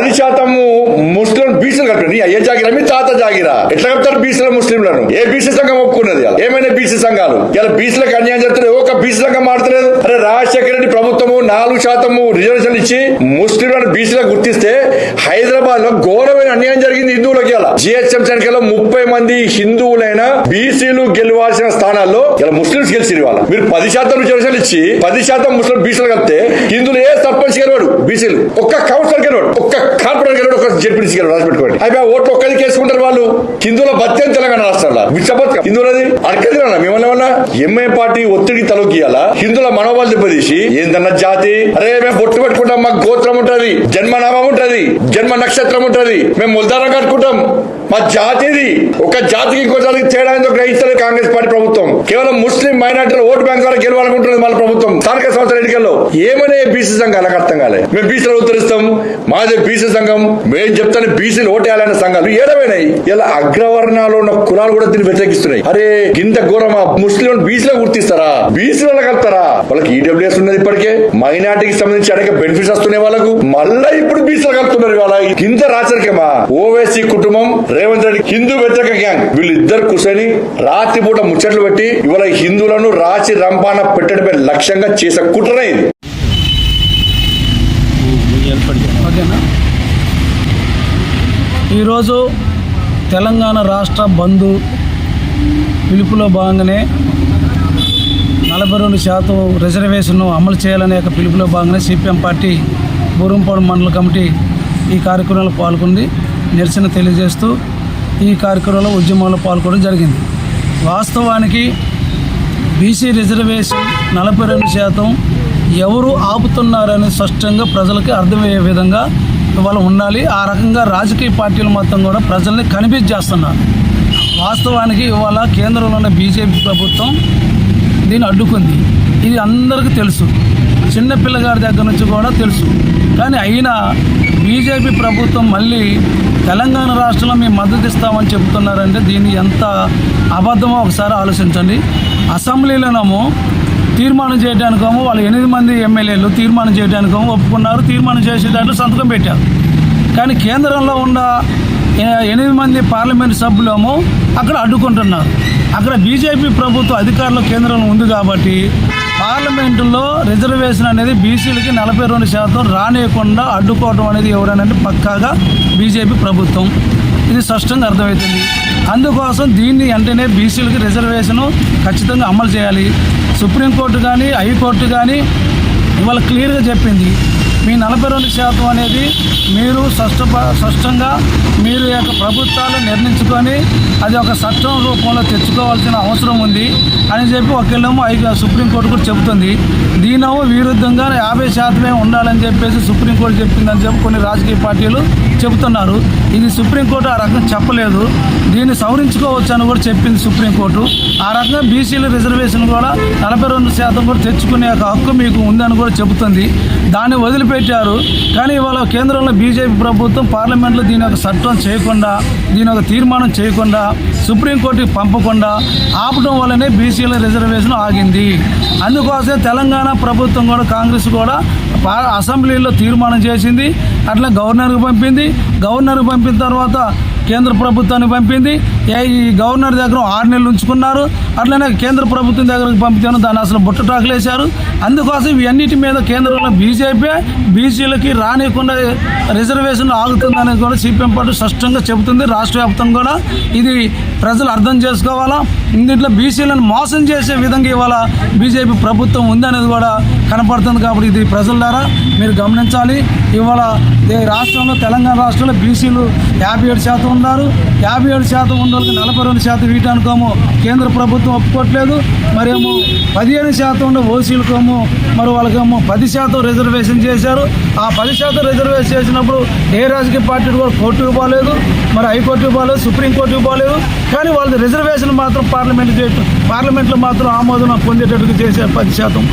పది శాతము ముస్లిం బీసీలు కలిపి ఏ జాగిరా మీ తాత జాగిరా. ఎట్లా కలుపుతారు బీసీల ముస్లింలను? ఏ బీసీ సంఘం ఒప్పుకున్నది ఏమైనా బీసీ సంఘాలు? ఇలా బీసీలకు అన్యాయం చేస్తున్నారు ఒక బీసీ సంఘం మాడతలేదు అరే రాజశేఖర రెడ్డి ప్రభుత్వము నాలుగు శాతము రిజర్వేషన్ ఇచ్చి ముస్లింలను బీసీలకు గుర్తిస్తే హైదరాబాద్లో ఘోరమైన అన్యాయం జరిగింది హిందువులకి ఇలా జిహెచ్ఎం సంఖ్యలో ముప్పై మంది హిందువులైన బీసీలు గెలవాల్సిన స్థానాల్లో ఇలా ముస్లింస్ గెలిచి మీరు పది శాతం రిజర్వేషన్ ఇచ్చి పది శాతం ముస్లిం బీసీలు కలిపితే హిందువులు ఏ బీసీలు. ఒక్క కౌన్సిలర్ గెలవాడు ఒక్క కార్పొరేటర్ గెలవాడు ఒక జడ్పీసీ గెలవాడు రాసి పెట్టుకోండి అయిపోయి ఓట్లు ఒక్కరికి వేసుకుంటారు వాళ్ళు. హిందువుల బత్యం తెలంగాణ రాష్ట్రాల. విచ్చబత్ హిందువులది అడగదిరా మిమ్మల్ని ఏమన్నా? ఎంఐ పార్టీ ఒత్తిడి తలొక్కియాలా? హిందువుల మనోభావాలు దెబ్బతీసి ఏందన్న జాతి? అరే మేము బొట్టు పెట్టుకుంటాం మాకు గోత్రం ఉంటది జన్మనామం ఉంటది జన్మ నక్షత్రం ఉంటది మేము ముల్దారం కట్టుకుంటాం. మా జాతిది ఒక జాతికి ఇంకో జాతికి తేడా ఏందో గ్రహిస్తలేదు కాంగ్రెస్ పార్టీ ప్రభుత్వం. కేవలం ముస్లిం మైనార్టీల ఓటు బ్యాంక్ ద్వారా గెలవాలనుకుంటున్నది మన ప్రభుత్వం. స్థానిక సంస్థల ఎన్నికల్లో ఏమనే బీసీ సంఘాలకు అర్థం కాలే. మేము బీసీలు ఉత్తరిస్తాం మాదే బీసీ సంఘం. మేము చెప్తాను బీసీలు ఓటేయాలనే సంఘాలు. ఏడమైనాయి ఇలా అగ్రవర్ణాలు ఉన్న కులాలు కూడా దీన్ని వ్యతిరేకిస్తున్నాయి. అరే కింద ఘోరమా ముస్లిం బీసీలో గుర్తిస్తారా? బీసీలో కలుతారా వాళ్ళకి ఈడబ్ల్యూఎస్ ఉన్నది ఇప్పటికే. మైనార్టీకి సంబంధించి అనేక బెనిఫిట్స్ వస్తున్నాయి వాళ్ళకు. మళ్ళా ఇప్పుడు బీసీలు కలుపుతున్నారు వాళ్ళ ఇంత రాచరికమా? ఓవైసీ కుటుంబం రేవంత్ రెడ్డి హిందూ వ్యతిరేక గ్యాంగ్. వీళ్ళిద్దరు కూర్చొని రాత్రిపూట ముచ్చట్లు పెట్టి ఇవాళ హిందువులను రాచి రంపాన పెట్టడమే లక్ష్యంగా చేసే కుట్రనే ఇది. ఈరోజు తెలంగాణ రాష్ట్ర బంధు పిలుపులో భాగంగానే నలభై రెండు శాతం రిజర్వేషన్ను అమలు చేయాలనే ఒక పిలుపులో భాగంగా సిపిఎం పార్టీ బూరంపాడు మండల కమిటీ ఈ కార్యక్రమంలో పాల్గొంది. నిరసన తెలియజేస్తూ ఈ కార్యక్రమంలో ఉద్యమంలో పాల్గొనడం జరిగింది. వాస్తవానికి బీసీ రిజర్వేషన్ నలభై రెండు శాతం ఎవరు ఆపుతున్నారని స్పష్టంగా ప్రజలకి అర్థమయ్యే విధంగా ఇవాళ ఉండాలి. ఆ రకంగా రాజకీయ పార్టీలు మొత్తం కూడా ప్రజల్ని కనిపించేస్తున్నారు. వాస్తవానికి ఇవాళ కేంద్రంలో ఉన్న బీజేపీ ప్రభుత్వం దీన్ని అడ్డుకుంది. ఇది అందరికీ తెలుసు. చిన్న పిల్లగాడి దగ్గర నుంచి కూడా తెలుసు. కానీ అయినా బీజేపీ ప్రభుత్వం మళ్ళీ తెలంగాణ రాష్ట్రంలో మేము మద్దతు ఇస్తామని చెబుతున్నారంటే దీన్ని ఎంత అబద్ధమో ఒకసారి ఆలోచించండి. అసెంబ్లీలోనేమో తీర్మానం చేయడానికేమో వాళ్ళు ఎనిమిది మంది ఎమ్మెల్యేలు తీర్మానం చేయడానికేమో ఒప్పుకున్నారు. తీర్మానం చేసే దాంట్లో సంతకం పెట్టారు. కానీ కేంద్రంలో ఉన్న ఎనిమిది మంది పార్లమెంట్ సభ్యులేమో అక్కడ అడ్డుకుంటున్నారు. అక్కడ బీజేపీ ప్రభుత్వ అధికారంలో కేంద్రంలో ఉంది కాబట్టి పార్లమెంటులో రిజర్వేషన్ అనేది బీసీలకి నలభై రెండు శాతం రానియకుండా అడ్డుకోవడం అనేది ఎవరనంటే పక్కాగా బీజేపీ ప్రభుత్వం. ఇది స్పష్టంగా అర్థమవుతుంది. అందుకోసం దీన్ని వెంటనే బీసీలకి రిజర్వేషను ఖచ్చితంగా అమలు చేయాలి. సుప్రీంకోర్టు కానీ హైకోర్టు కానీ ఇవాళ క్లియర్గా చెప్పింది. మీ నలభై రెండు శాతం అనేది మీరు స్పష్ట స్పష్టంగా మీరు యొక్క ప్రభుత్వాలు నిర్ణయించుకొని అది ఒక చట్టం రూపంలో తెచ్చుకోవాల్సిన అవసరం ఉంది అని చెప్పి ఒకళ్ళేమో ఐ సుప్రీంకోర్టు కూడా చెబుతుంది. దీనేమో విరుద్ధంగా యాభై శాతమే ఉండాలని చెప్పేసి సుప్రీంకోర్టు చెప్పిందని చెప్పి కొన్ని రాజకీయ పార్టీలు చెబుతున్నారు. ఇది సుప్రీంకోర్టు ఆ రకంగా చెప్పలేదు. దీన్ని సవరించుకోవచ్చు అని కూడా చెప్పింది సుప్రీంకోర్టు. ఆ రకంగా బీసీల రిజర్వేషన్ కూడా నలభై రెండు శాతం కూడా తెచ్చుకునే ఒక హక్కు మీకు ఉందని కూడా చెబుతుంది. దాన్ని పెట్టారు. కానీ ఇవాళ కేంద్రంలో బీజేపీ ప్రభుత్వం పార్లమెంట్లో దీని యొక్క చట్టం చేయకుండా దీని యొక్క తీర్మానం చేయకుండా సుప్రీంకోర్టుకి పంపకుండా ఆపడం వల్లనే బీసీల రిజర్వేషన్ ఆగింది. అందుకోసమే తెలంగాణ ప్రభుత్వం కూడా కాంగ్రెస్ కూడా అసెంబ్లీలో తీర్మానం చేసింది. అట్లా గవర్నర్కి పంపింది. గవర్నర్కి పంపిన తర్వాత కేంద్ర ప్రభుత్వానికి పంపింది. ఏ- ఈ గవర్నర్ దగ్గర ఆరు నెలలు ఉంచుకున్నారు. అట్లనే కేంద్ర ప్రభుత్వం దగ్గరకు పంపితేను దాన్ని అసలు బుట్టటాకులేశారు అందుకోసం ఇవన్నిటి మీద కేంద్రంలో బీజేపీ బీసీలకి రానియకుండా రిజర్వేషన్ ఆగుతుందని కూడా సిపిఎం పార్టీ స్పష్టంగా చెబుతుంది. రాష్ట్ర వ్యాప్తంగా కూడా ఇది ప్రజలు అర్థం చేసుకోవాలా? ఇందులో బీసీలను మోసం చేసే విధంగా ఇవాళ బీజేపీ ప్రభుత్వం ఉందనేది కూడా కనపడుతుంది కాబట్టి ఇది ప్రజల ద్వారా మీరు గమనించాలి. ఇవాళ రాష్ట్రంలో తెలంగాణ రాష్ట్రంలో బీసీలు యాభై ఏడు శాతం ఉన్నారు. యాభై ఏడు శాతం ఉన్న వాళ్ళకి నలభై రెండు శాతం వీటానికేమో కేంద్ర ప్రభుత్వం ఒప్పుకోవట్లేదు. మరేమో పదిహేను శాతం ఉండే ఓసీలకేమో మరి వాళ్ళకేమో పది శాతం రిజర్వేషన్ చేశారు. ఆ పది శాతం రిజర్వేషన్ చేసినప్పుడు ఏ రాజకీయ పార్టీ కూడా కోర్టుకు పోలేదు. మరి హైకోర్టుకు పోలేదు సుప్రీంకోర్టుకు పోలేదు. కానీ వాళ్ళది రిజర్వేషన్ మాత్రం పార్లమెంట్ చేయటం పార్లమెంట్లో మాత్రం ఆమోదం పొందేటట్టుగా చేశారు పది శాతం.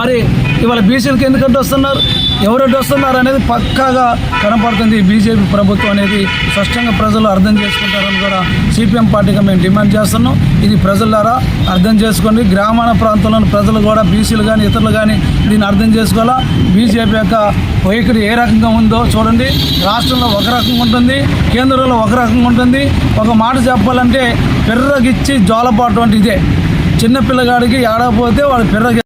మరి ఇవాళ బీసీలకు ఎందుకంటే వస్తున్నారు? ఎవరెడ్డి వస్తున్నారు అనేది పక్కాగా కనపడుతుంది. బీజేపీ ప్రభుత్వం అనేది స్పష్టంగా ప్రజలు అర్థం చేసుకుంటారని కూడా సిపిఎం పార్టీగా మేము డిమాండ్ చేస్తున్నాం. ఇది ప్రజలారా అర్థం చేసుకోండి. గ్రామాల ప్రాంతంలోని ప్రజలు కూడా బీసీలు కానీ ఇతరులు కానీ దీన్ని అర్థం చేసుకోవాలా? బీజేపీ యొక్క వైఖరి ఏ రకంగా ఉందో చూడండి. రాష్ట్రంలో ఒక రకంగా ఉంటుంది కేంద్రంలో ఒక రకంగా ఉంటుంది. ఒక మాట చెప్పాలంటే పెర్రగిచ్చి జోలపాటు అంటే ఇదే చిన్న పిల్లగాడికి ఏడకపోతే వాడు పెర్రగి